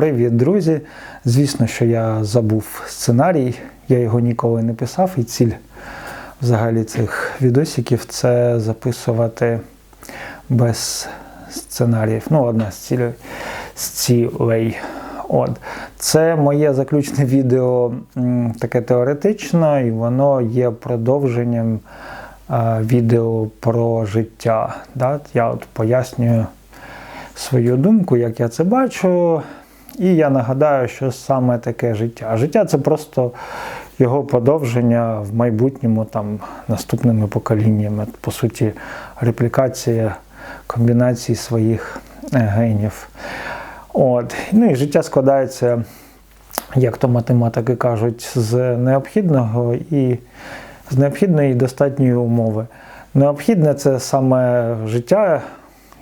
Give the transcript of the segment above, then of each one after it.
Привіт, друзі! Звісно, що я забув сценарій, я його ніколи не писав, і ціль взагалі цих відосиків це записувати без сценаріїв. Ну, одна з цілей. З цілей. От. Це моє заключне відео таке теоретичне, і воно є продовженням відео про життя. Да? Я от пояснюю свою думку, як я це бачу. І я нагадаю, що саме таке життя. Життя це просто його продовження в майбутньому там наступними поколіннями. По суті, реплікація комбінації своїх е, генів. От. Ну і життя складається, як то математики кажуть, з необхідного і з необхідної і достатньої умови. Необхідне це саме життя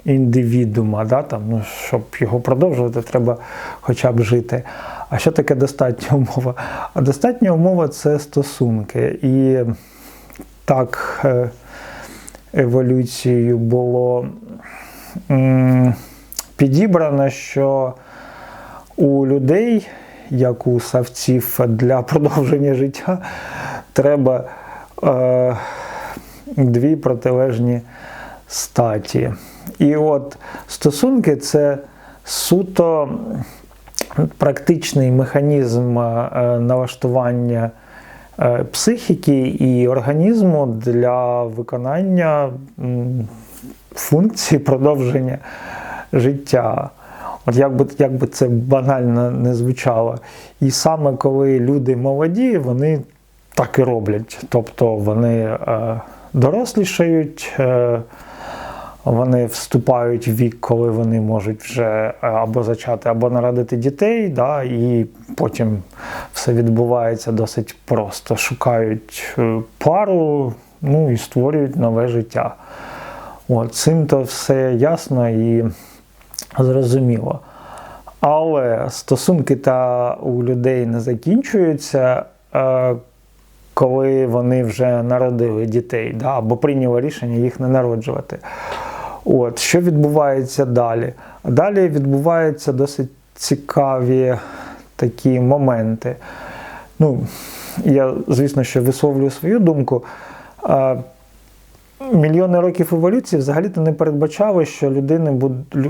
індивідуума, да, там, ну, щоб його продовжувати, треба хоча б жити. А що таке достатня умова? А достатня умова це стосунки. І так е, еволюцією було підібрано, що у людей, як у савців для продовження життя, треба е, дві протилежні статі. І от стосунки це суто практичний механізм е, налаштування е, психіки і організму для виконання функції продовження життя. От як би, як би це банально не звучало. І саме коли люди молоді, вони так і роблять. Тобто вони е, дорослішають. Е, вони вступають в вік, коли вони можуть вже е, або зачати, або народити дітей, да, і потім все відбувається досить просто. Шукають е, пару ну, і створюють нове життя. От, Цим то все ясно і зрозуміло. Але стосунки та у людей не закінчуються, е, коли вони вже народили дітей, да, або прийняли рішення їх не народжувати. От, Що відбувається далі? Далі відбуваються досить цікаві такі моменти. Ну, Я, звісно, що висловлюю свою думку. Мільйони років еволюції взагалі-то не передбачали, що людини,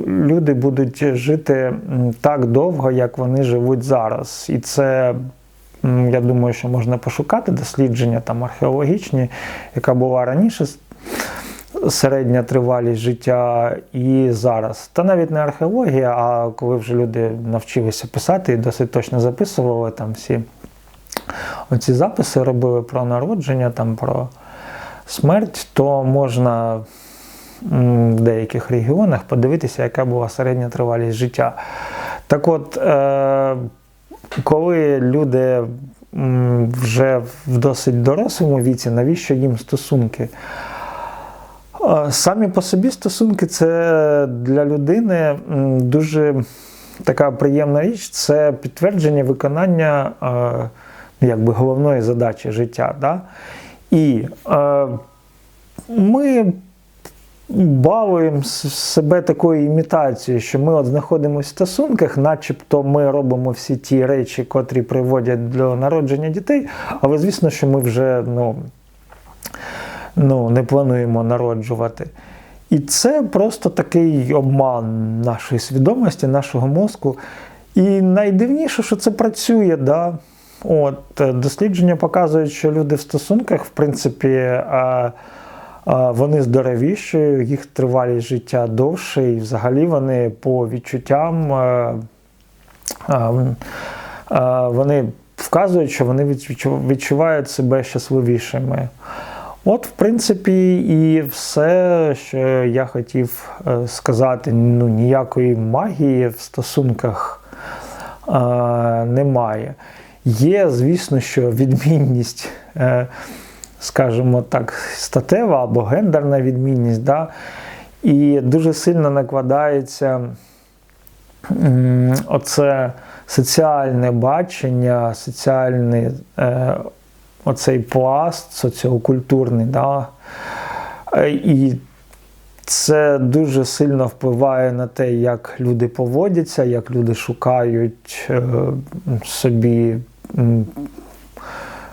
люди будуть жити так довго, як вони живуть зараз. І це, я думаю, що можна пошукати дослідження там археологічні, яка була раніше середня тривалість життя і зараз. Та навіть не археологія, а коли вже люди навчилися писати і досить точно записували там всі оці записи робили про народження, там про смерть, то можна в деяких регіонах подивитися, яка була середня тривалість життя. Так от, е, коли люди вже в досить дорослому віці, навіщо їм стосунки? Самі по собі стосунки це для людини дуже така приємна річ це підтвердження виконання якби, головної задачі життя. Да? І ми балуємо себе такою імітацією, що ми от знаходимося в стосунках, начебто ми робимо всі ті речі, котрі приводять до народження дітей, але звісно, що ми вже ну, ну, не плануємо народжувати. І це просто такий обман нашої свідомості, нашого мозку. І найдивніше, що це працює. Да? От, Дослідження показують, що люди в стосунках, в принципі, а, а, вони здоровіші, їх тривалість життя довше, і взагалі вони по відчуттям вони вказують, що вони відчувають себе щасливішими. От, в принципі, і все, що я хотів е, сказати, ну, ніякої магії в стосунках е, немає. Є, звісно, що відмінність, е, скажімо так, статева або гендерна відмінність, да? і дуже сильно накладається оце соціальне бачення, соціальний. Е, оцей пласт соціокультурний. Да? І Це дуже сильно впливає на те, як люди поводяться, як люди шукають е, собі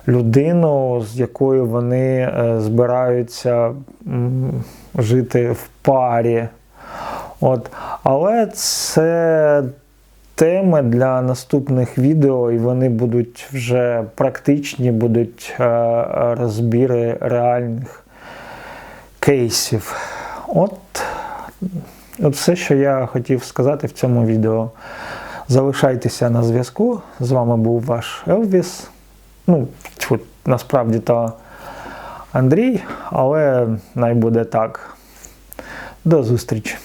людину, з якою вони е, збираються жити в парі. От. Але це теми для наступних відео, і вони будуть вже практичні, будуть е, розбіри реальних кейсів. От, от все, що я хотів сказати в цьому відео. Залишайтеся на зв'язку. З вами був ваш Елвіс. Ну, тьфу, насправді то Андрій, але най буде так. До зустрічі!